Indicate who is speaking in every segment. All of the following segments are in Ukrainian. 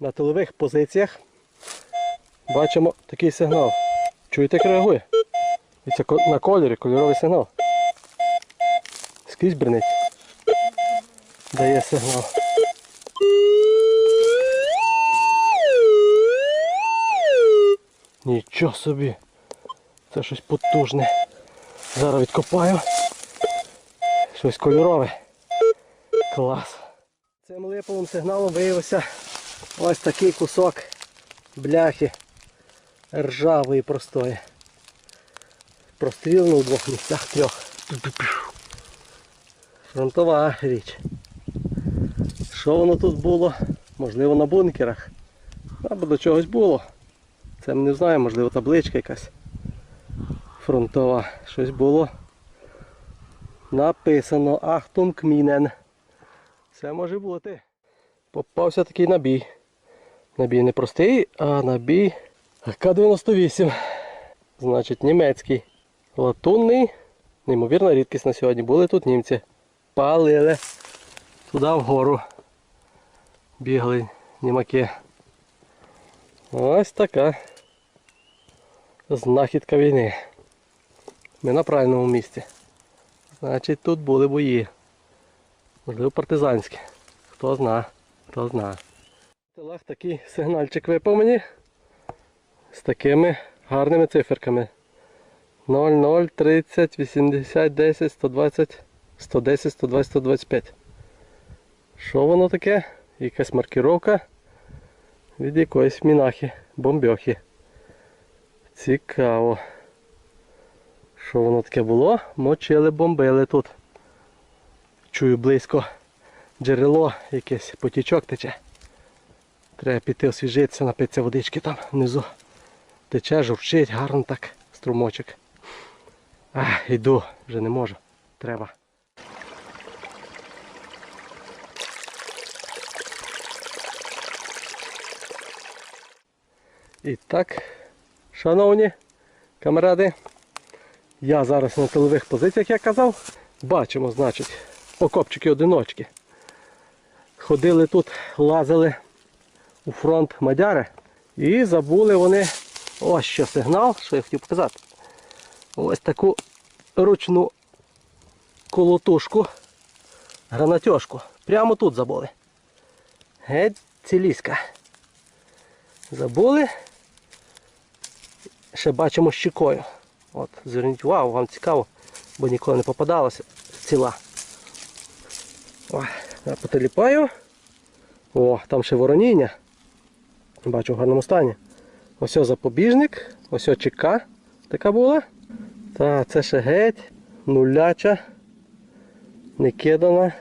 Speaker 1: на тилових позиціях бачимо такий сигнал. Чуєте, як реагує? І це на кольорі, кольоровий сигнал. Скрізь бренить. Дає сигнал. Нічого собі. Це щось потужне. Зараз відкопаю. Щось кольорове. Клас. Цим липовим сигналом виявився ось такий кусок бляхи ржавої простої. Прострілено в двох місцях трьох. Фронтова річ. Що воно тут було? Можливо на бункерах. Або до чогось було. Це ми не знаємо, можливо табличка якась фронтова. Щось було. Написано Achtung Minen. Це може бути. Попався такий набій. Набій не простий, а набій К-98. Значить німецький. Латунний. Неймовірна рідкість на сьогодні. Були тут німці. Палили. Туди вгору. Бігли німаки. Ось така знахідка війни. Ми на правильному місці. Значить тут були бої. Можливо партизанські. Хто зна, хто зна. В такий сигнальчик випав мені з такими гарними циферками. 0, 0, 30, 80, 10, 120, 110, 120, 125. Що воно таке? Якась маркіровка від якоїсь мінахи, бомбьохи. Цікаво. Що воно таке було? Мочили, бомбили тут. Чую близько джерело якесь, потічок тече. Треба піти освіжитися, напитися водички там внизу. Тече, журчить, гарно так, струмочок. Ах, йду, вже не можу. Треба. І так, шановні камаради, я зараз на тилових позиціях, як казав, бачимо, значить, окопчики одиночки. Ходили тут, лазили у фронт Мадяри і забули вони ось що сигнал, що я хотів показати. Ось таку ручну колотушку, гранатьошку. Прямо тут забули. Геть ціліська. Забули. Ще бачимо щекою. От, зверніть увагу, вам цікаво, бо ніколи не попадалося ціла. О, я потеліпаю. О, там ще вороніння. Бачу в гарному стані. Ось запобіжник, ось чека така була. Та це ще геть, нуляча, не кидана.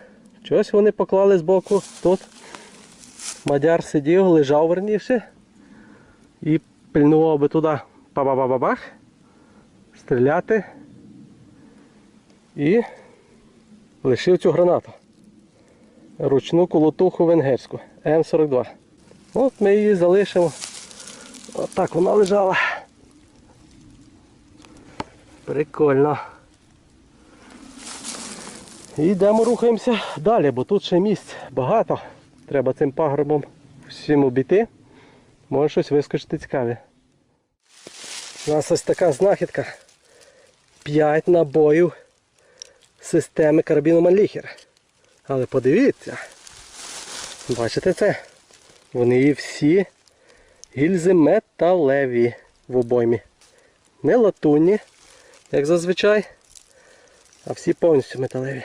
Speaker 1: Щось вони поклали збоку тут. Мадяр сидів, лежав верніше і пильнував би туди па-ба-ба-ба-бах, стріляти і лишив цю гранату. Ручну колотуху венгерську М42. От ми її залишимо. Отак вона лежала. Прикольно. Йдемо рухаємося далі, бо тут ще місць багато. Треба цим пагорбом всім обійти. Може щось вискочити цікаве. У нас ось така знахідка. 5 набоїв системи карабіну Манліхер. Але подивіться, бачите це? Вони всі гільзи металеві в обоймі. Не латунні, як зазвичай, а всі повністю металеві.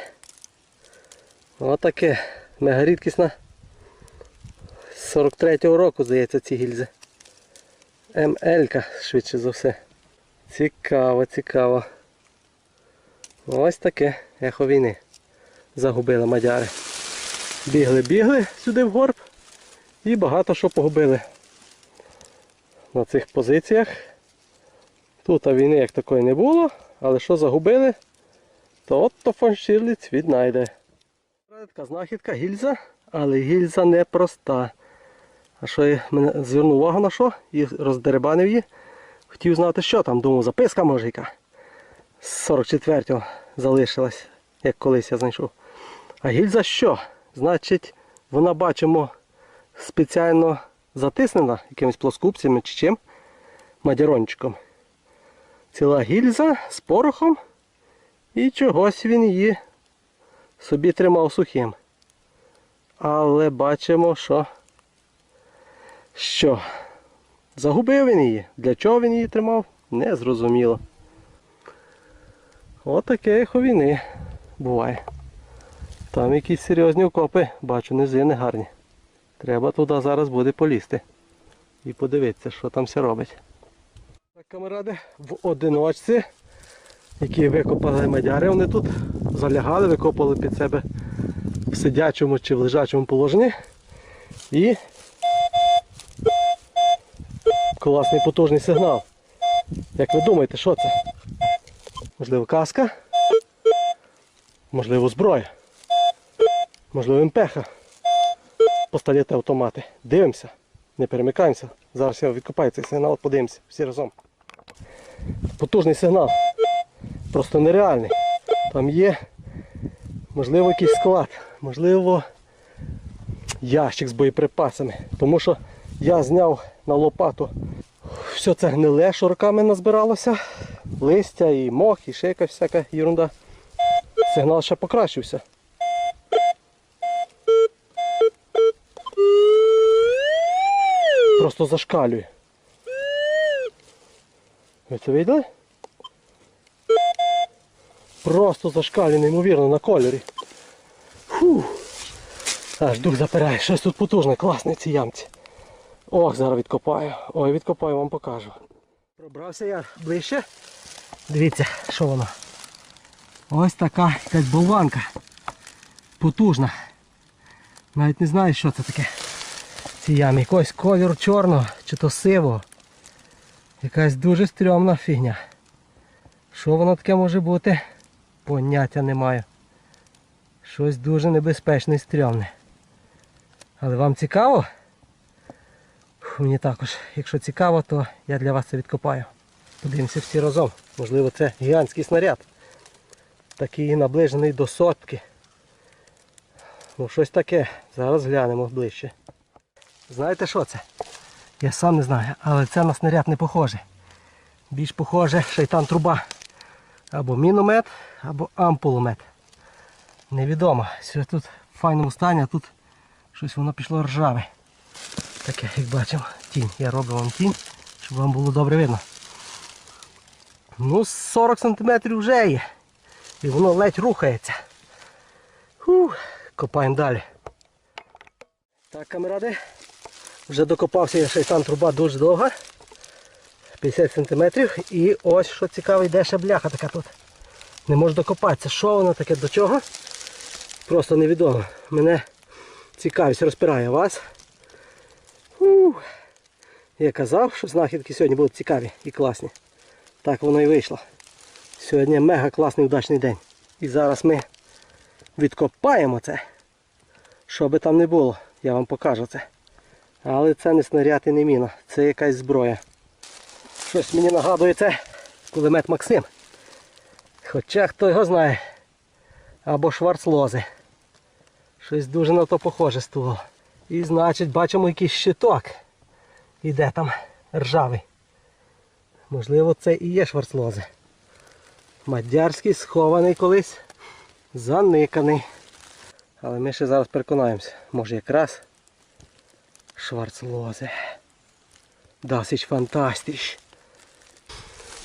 Speaker 1: Отаке мегарідкісна. З 43-го року, здається, ці гільзи. МЛ-ка, швидше за все. Цікаво, цікаво. Ось таке ехо війни. Загубили мадяри. Бігли-бігли сюди в горб і багато що погубили на цих позиціях. Тут війни як такої не було, але що загубили, то от фон Шірліц віднайде. Така знахідка гільза, але гільза не проста. А що я мене звернув увагу на що і роздеребанив її. Хотів знати, що там. Думав, записка може яка. З 44-го залишилась, як колись я знайшов. А гільза що? Значить, вона бачимо спеціально затиснена якимись плоскупцями чи чим, мадярончиком. Ціла гільза з порохом і чогось він її собі тримав сухим. Але бачимо, що, що загубив він її. Для чого він її тримав, не зрозуміло. Отаке їх у буває. Там якісь серйозні окопи, бачу, низини гарні. Треба туди зараз буде полізти. І подивитися, що там все робить. Так, камеради, в одиночці, які викопали мадяри, вони тут залягали, викопали під себе в сидячому чи в лежачому положенні. І класний потужний сигнал. Як ви думаєте, що це? Можливо, каска? Можливо, зброя. Можливо, МПХ. Посталіти автомати. Дивимося. Не перемикаємося. Зараз я відкопаю цей сигнал, подивимося всі разом. Потужний сигнал. Просто нереальний. Там є, можливо, якийсь склад, можливо, ящик з боєприпасами. Тому що я зняв на лопату все це гниле, що роками назбиралося. Листя і мох, і якась всяка ерунда. Сигнал ще покращився. Просто зашкалює. Ви це видели? Просто зашкалює, неймовірно, на кольорі. Фу. Аж дух запирає. Щось тут потужне, класне в цій ямці. Ох, зараз відкопаю. Ой, відкопаю, вам покажу. Пробрався я ближче. Дивіться, що воно. Ось така якась болванка. Потужна. Навіть не знаю, що це таке. Цій ямі. Якийсь кольор чорного чи то сивого. Якась дуже стрьомна фігня. Що воно таке може бути? Поняття не маю. Щось дуже небезпечне і стрьомне. Але вам цікаво? Мені також. Якщо цікаво, то я для вас це відкопаю. Подивимося всі разом. Можливо, це гігантський снаряд. Такий наближений до сотки. Ну щось таке. Зараз глянемо ближче. Знаєте що це? Я сам не знаю, але це на снаряд не похоже. Більш похоже шайтан труба. Або міномет, або ампуломет. Невідомо. Все тут в файному стані, а тут щось воно пішло ржаве. Таке, як бачимо, тінь. Я роблю вам тінь, щоб вам було добре видно. Ну, 40 см вже є. І воно ледь рухається. Фух, копаємо далі. Так, камеради. Вже докопався я шайтан труба дуже довга. 50 см. І ось що цікаво, йде ще бляха така тут. Не можу докопатися. Що воно таке до чого? Просто невідомо. Мене цікавість розпирає вас. Ух. Я казав, що знахідки сьогодні будуть цікаві і класні. Так воно і вийшло. Сьогодні мега класний удачний день. І зараз ми відкопаємо це. Що би там не було, я вам покажу це. Але це не снаряд і не міна, це якась зброя. Щось мені нагадує це кулемет Максим. Хоча хто його знає. Або шварцлози. Щось дуже на то похоже ствол. І значить бачимо якийсь щиток. Іде там ржавий. Можливо це і є шварцлози. Мадярський схований колись. Заниканий. Але ми ще зараз переконаємося. Може якраз шварцлози. Досить фантастич.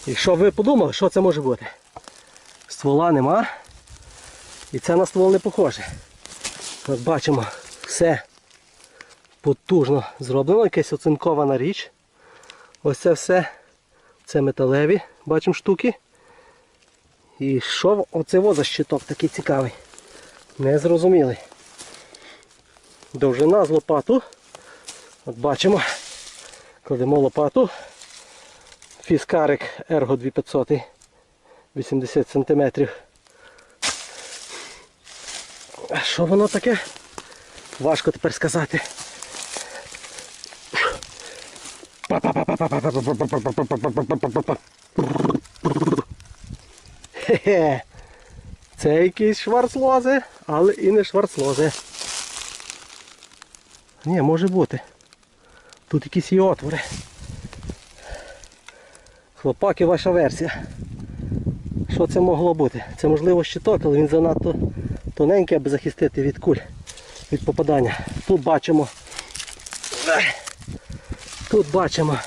Speaker 1: І що ви подумали, що це може бути? Ствола нема. І це на ствол не похоже. От бачимо, все потужно зроблено, якась оцинкована річ. Ось це все. Це металеві, бачимо штуки. І що оце за щиток такий цікавий. Незрозумілий. Довжина з лопату. От бачимо. Кладемо лопату. Фіскарик Ergo 2500 80 см. А що воно таке? Важко тепер сказати. Хе-хе. Це якісь шварцлози, але і не шварцлози. Ні, може бути. Тут якісь є отвори. Хлопаки, ваша версія. Що це могло бути? Це можливо щиток, але він занадто тоненький, аби захистити від куль, від попадання. Тут бачимо. Тут бачимо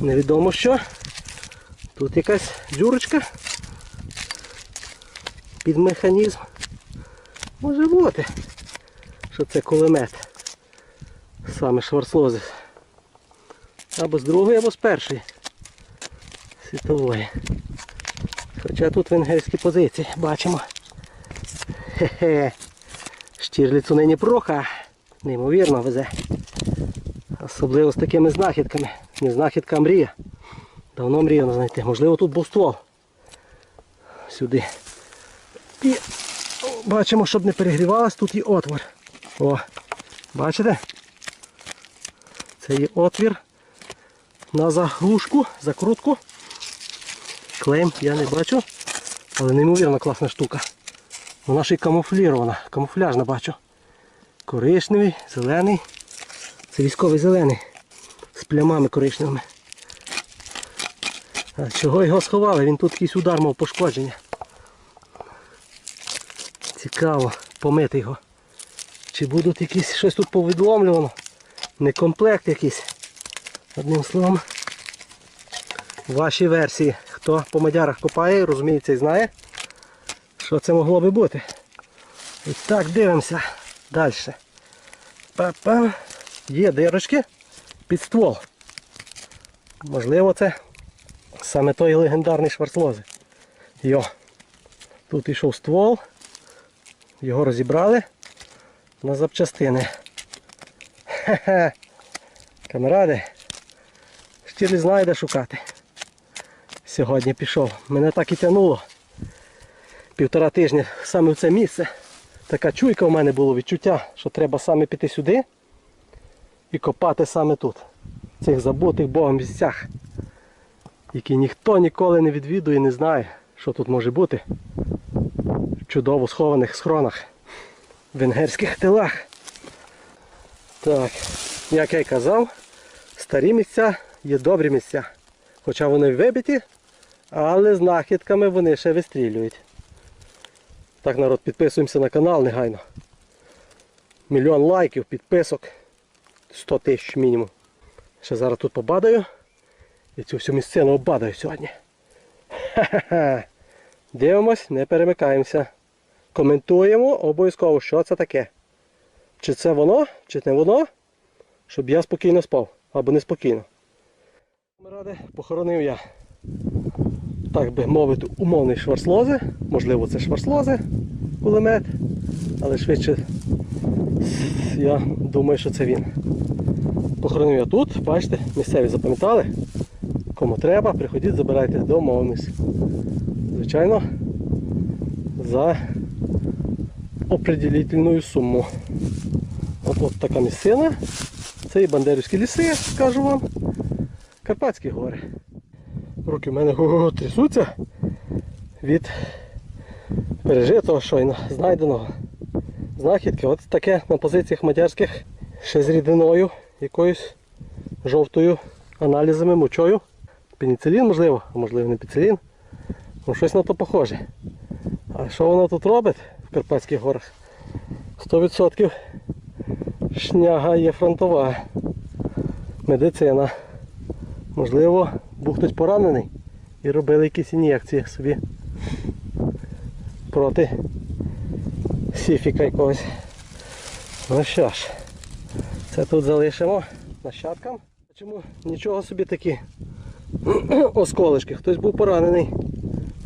Speaker 1: невідомо що. Тут якась дюрочка під механізм. Може бути, що це кулемет. Саме шварцлози. Або з другої, або з першої. Світової. Хоча тут венгерські позиції бачимо. Хе-хе. Штірліцу нині проха. Неймовірно везе. Особливо з такими знахідками. Не знахідка а мрія. Давно мріяно знайти. Можливо тут був ствол. Сюди. І бачимо, щоб не перегрівалась, тут є отвор. О, бачите? Це є отвір на заглушку, закрутку. Клейм я не бачу, але неймовірно класна штука. Вона ще й камуфлірована, камуфляжна бачу. Коричневий, зелений. Це військовий зелений. З плямами коричневими. А чого його сховали? Він тут якийсь удар мав пошкодження. Цікаво, помити його. Чи будуть якісь щось тут повідломлювано? Не комплект якийсь. Одним словом. Ваші версії. Хто по мадярах копає, розуміється і знає, що це могло би бути. І так, дивимося далі. Па-па. Є дирочки під ствол. Можливо, це саме той легендарний шварцлози. Йо. Тут йшов ствол. Його розібрали на запчастини. Хе-хе. Камеради. Знає, де шукати. Сьогодні пішов. Мене так і тягнуло. Півтора тижня саме в це місце. Така чуйка в мене було відчуття, що треба саме піти сюди і копати саме тут. В цих забутих Богом місцях, які ніхто ніколи не відвідує і не знає, що тут може бути. В чудово схованих схронах, в венгерських тилах. Так, як я й казав, старі місця є добрі місця. Хоча вони вибиті, але знахідками вони ще вистрілюють. Так, народ, підписуємося на канал негайно. Мільйон лайків, підписок. 100 тисяч мінімум. Ще зараз тут побадаю. І цю всю місцину оббадаю сьогодні. Ха-ха-ха. Дивимось, не перемикаємося. Коментуємо обов'язково, що це таке. Чи це воно, чи не воно, щоб я спокійно спав або неспокійно. Ради похоронив я, так би мовити, умовний шварцлози. Можливо, це шварцлози, кулемет, але швидше я думаю, що це він. Похоронив я тут, бачите, місцеві запам'ятали. Кому треба, приходіть, забирайте, домовимось. Звичайно, за определительну суму. От, от така місцина. Це і Бандерівські ліси, скажу вам. Карпатські гори. Руки в мене го-го трясуться від пережитого щойно, знайденого. Знахідки. От таке на позиціях мадярських ще з рідиною, якоюсь жовтою аналізами, мочою. Пеніцилін можливо, а можливо не пеніцилін. Ну щось на то похоже. А що воно тут робить в Карпатських горах? 100% шняга є фронтова. Медицина. Можливо, був хтось поранений і робили якісь ін'єкції собі проти сіфіка якогось. Ну що ж, це тут залишимо нащадкам. Чому нічого собі такі осколочки. Хтось був поранений.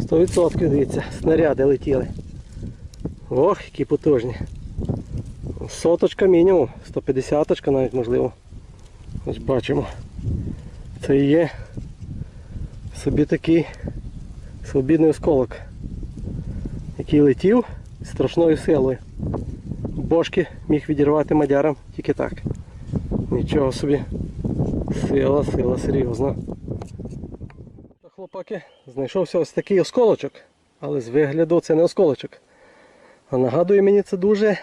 Speaker 1: 100% дивіться, снаряди летіли. Ох, які потужні. Соточка мінімум, 150 навіть можливо. Ось бачимо. Це є собі такий свобідний осколок, який летів страшною силою. Бошки міг відірвати мадярам тільки так. Нічого собі. Сила, сила, серйозна. Хлопаки, знайшовся ось такий осколочок, але з вигляду це не осколочок. А нагадує мені це дуже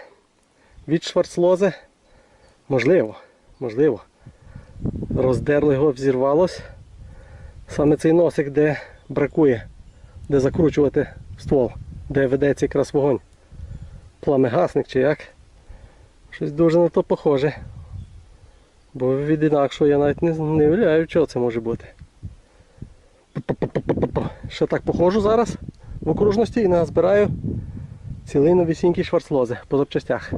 Speaker 1: від шварцлози. Можливо, можливо. Роздерли його, взірвалось. Саме цей носик, де бракує, де закручувати ствол, де ведеться якраз вогонь. Пламегасник чи як. Щось дуже на то похоже. Бо від інакшого я навіть не, не уявляю, чого це може бути. Ще так походжу зараз в окружності і назбираю цілий новісінький шварцлози по запчастях.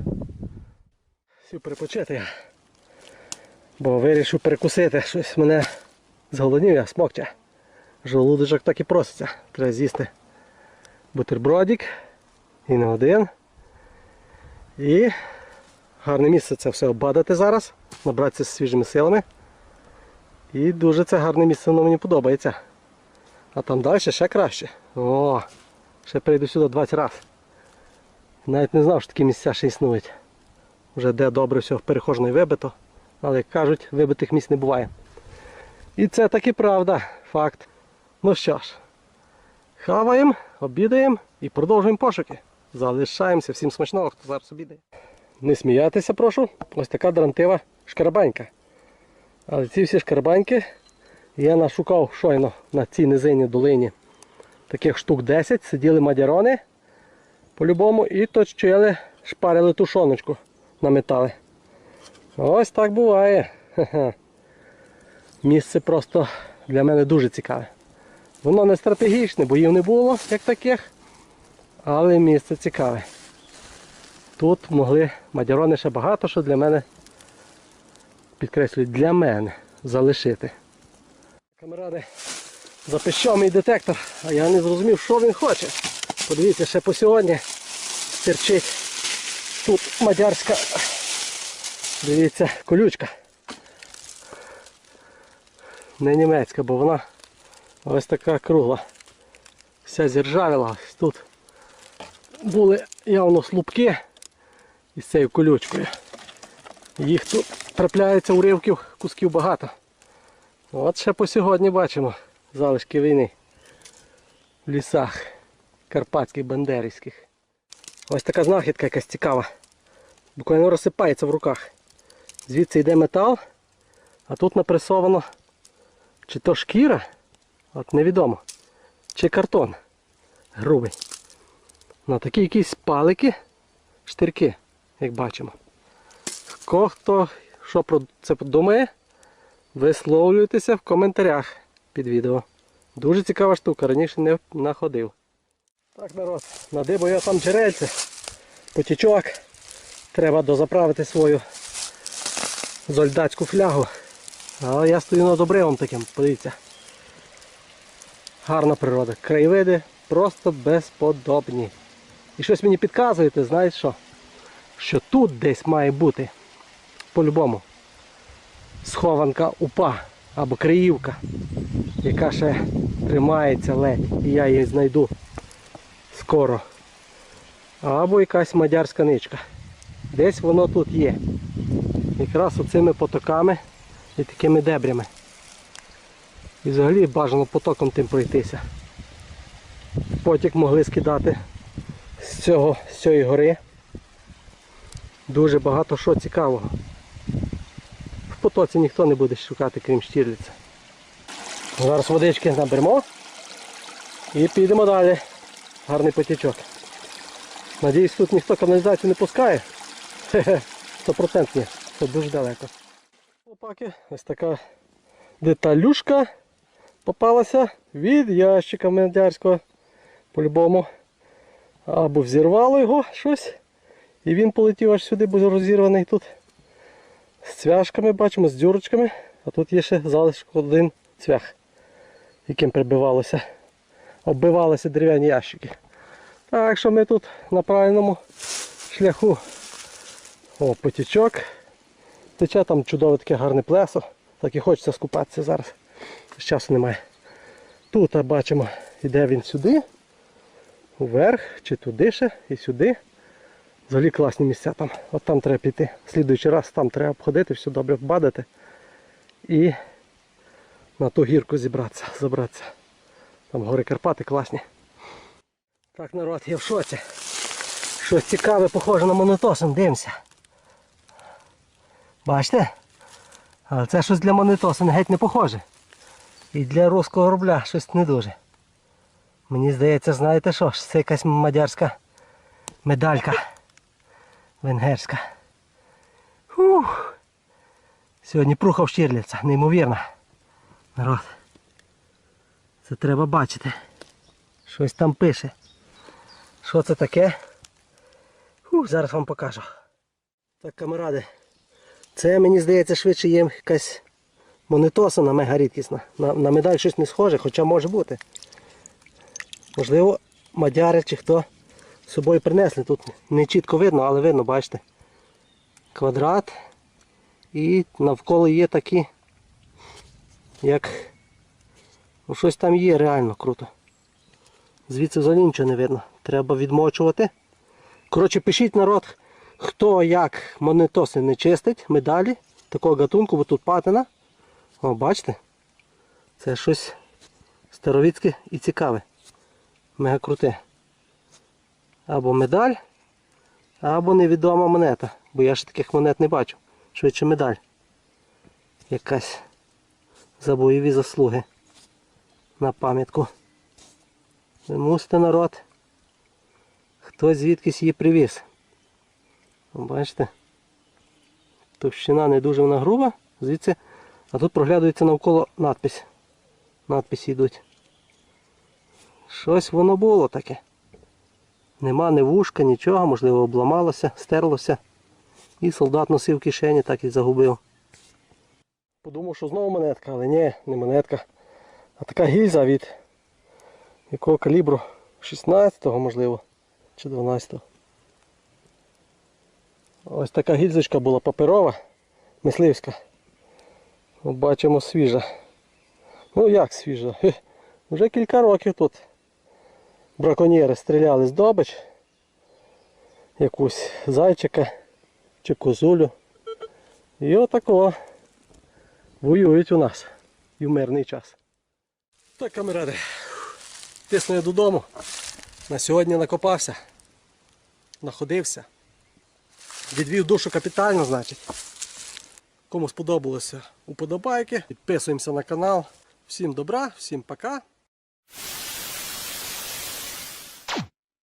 Speaker 1: Сів перепочити я. Бо вирішив перекусити. Щось мене зголоднів, я смокче. Желудочок так і проситься. Треба з'їсти бутербродик. І не один. І гарне місце це все оббадати зараз. Набратися свіжими силами. І дуже це гарне місце воно мені подобається. А там далі ще краще. О, ще прийду сюди 20 разів. Навіть не знав, що такі місця ще існують. Вже де добре все перехожено і вибито. Але як кажуть, вибитих місць не буває. І це таки правда, факт. Ну що ж, хаваємо, обідаємо і продовжуємо пошуки. Залишаємося всім смачного, хто зараз обідає. Не сміятися, прошу. Ось така дрантива шкарабанька. Але ці всі шкарабаньки я нашукав щойно на цій низині долині. Таких штук 10 сиділи мадярони по-любому і точили, шпарили тушоночку на метали. Ось так буває. Місце просто для мене дуже цікаве. Воно не стратегічне, боїв не було, як таких. Але місце цікаве. Тут могли мадярони ще багато що для мене, підкреслюю, для мене залишити. Камеради, запищав мій детектор, а я не зрозумів, що він хоче. Подивіться, ще по сьогодні терчить тут мадярська, дивіться, колючка. Не німецька, бо вона ось така кругла. Вся зіржавіла. Тут були явно слупки із цією колючкою. Їх тут трапляється уривків, кусків багато. От ще по сьогодні бачимо залишки війни в лісах карпатських бандерівських. Ось така знахідка якась цікава. Буквально розсипається в руках. Звідси йде метал, а тут напресовано чи то шкіра, от невідомо, чи картон грубий. На такі якісь палики, штирки, як бачимо. Хто що про це думає, висловлюйтеся в коментарях під відео. Дуже цікава штука, раніше не находив. Так, народ, надибу я там джерельце, потічок. Треба дозаправити свою зольдацьку флягу. Але я стою над обривом таким, подивіться. Гарна природа. Краєвиди просто безподобні. І щось мені підказуєте, знаєте що? Що тут десь має бути по-любому схованка упа або криївка, яка ще тримається ледь. І я її знайду скоро. Або якась мадярська ничка. Десь воно тут є. Якраз оцими потоками і такими дебрями. І взагалі бажано потоком тим пройтися. Потік могли скидати з цього, з цієї гори. Дуже багато що цікавого. В потоці ніхто не буде шукати, крім Штірліця. Зараз водички наберемо і підемо далі. Гарний потічок. Надіюсь, тут ніхто каналізацію не пускає. Хе-хе, 100% ні. Це дуже далеко. Опаки, ось така деталюшка попалася від ящика мендярського. По-любому. Або взірвало його щось. І він полетів аж сюди, бо розірваний тут. З цвяшками бачимо, з дюрочками. А тут є ще залишок один цвях, яким прибивалося. Оббивалися дерев'яні ящики. Так що ми тут на правильному шляху. О, потічок. Тече там чудове таке гарне плесо. Так і хочеться скупатися зараз. Часу немає. Тут а, бачимо, йде він сюди, вверх, чи туди ще, і сюди. Взагалі класні місця там. От там треба піти. Слідуючий раз там треба обходити, все добре вбадати. І на ту гірку зібратися, забратися. Там гори Карпати класні. Так, народ, я в шоці. Щось цікаве, похоже на монотосом, дивимося. Бачите? Але це щось для монетоса геть не похоже. І для руського рубля щось не дуже. Мені здається, знаєте що це якась мадярська медалька. Венгерська. Фух. Сьогодні пруха в Щирлівця, неймовірно. Народ. Це треба бачити. Щось там пише. Що це таке? Фух, зараз вам покажу. Так, камаради. Це мені здається швидше є якась монетосина мега рідкісна. На, на медаль щось не схоже, хоча може бути. Можливо, мадяри чи хто з собою принесли. Тут не чітко видно, але видно, бачите. Квадрат. І навколо є такі, як ну, щось там є реально круто. Звідси взагалі нічого не видно. Треба відмочувати. Коротше, пишіть народ, хто як монетоси не чистить, медалі такого гатунку, бо тут патина. О, бачите? Це щось старовицьке і цікаве. Мега круте. Або медаль, або невідома монета. Бо я ще таких монет не бачу. Швидше медаль. Якась за бойові заслуги. На пам'ятку. Ви мусите народ. Хтось звідкись її привіз. Бачите? Товщина не дуже вона груба, звідси. А тут проглядується навколо надпись. Надписи йдуть. Щось воно було таке. Нема ні вушка, нічого, можливо, обламалося, стерлося. І солдат носив в кишені, так і загубив. Подумав, що знову монетка, але ні, не монетка. А така гільза від якого калібру? 16-го, можливо, чи 12-го. Ось така гільзочка була паперова, мисливська. Бачимо свіжа. Ну як свіжа? Вже кілька років тут браконьєри стріляли з добич. Якусь зайчика чи козулю. І отако воюють у нас і в мирний час. Так, камеради, тисну я додому. На сьогодні накопався, находився. Відвів душу капітально, значить. Кому сподобалося уподобайки. Підписуємося на канал. Всім добра, всім пока.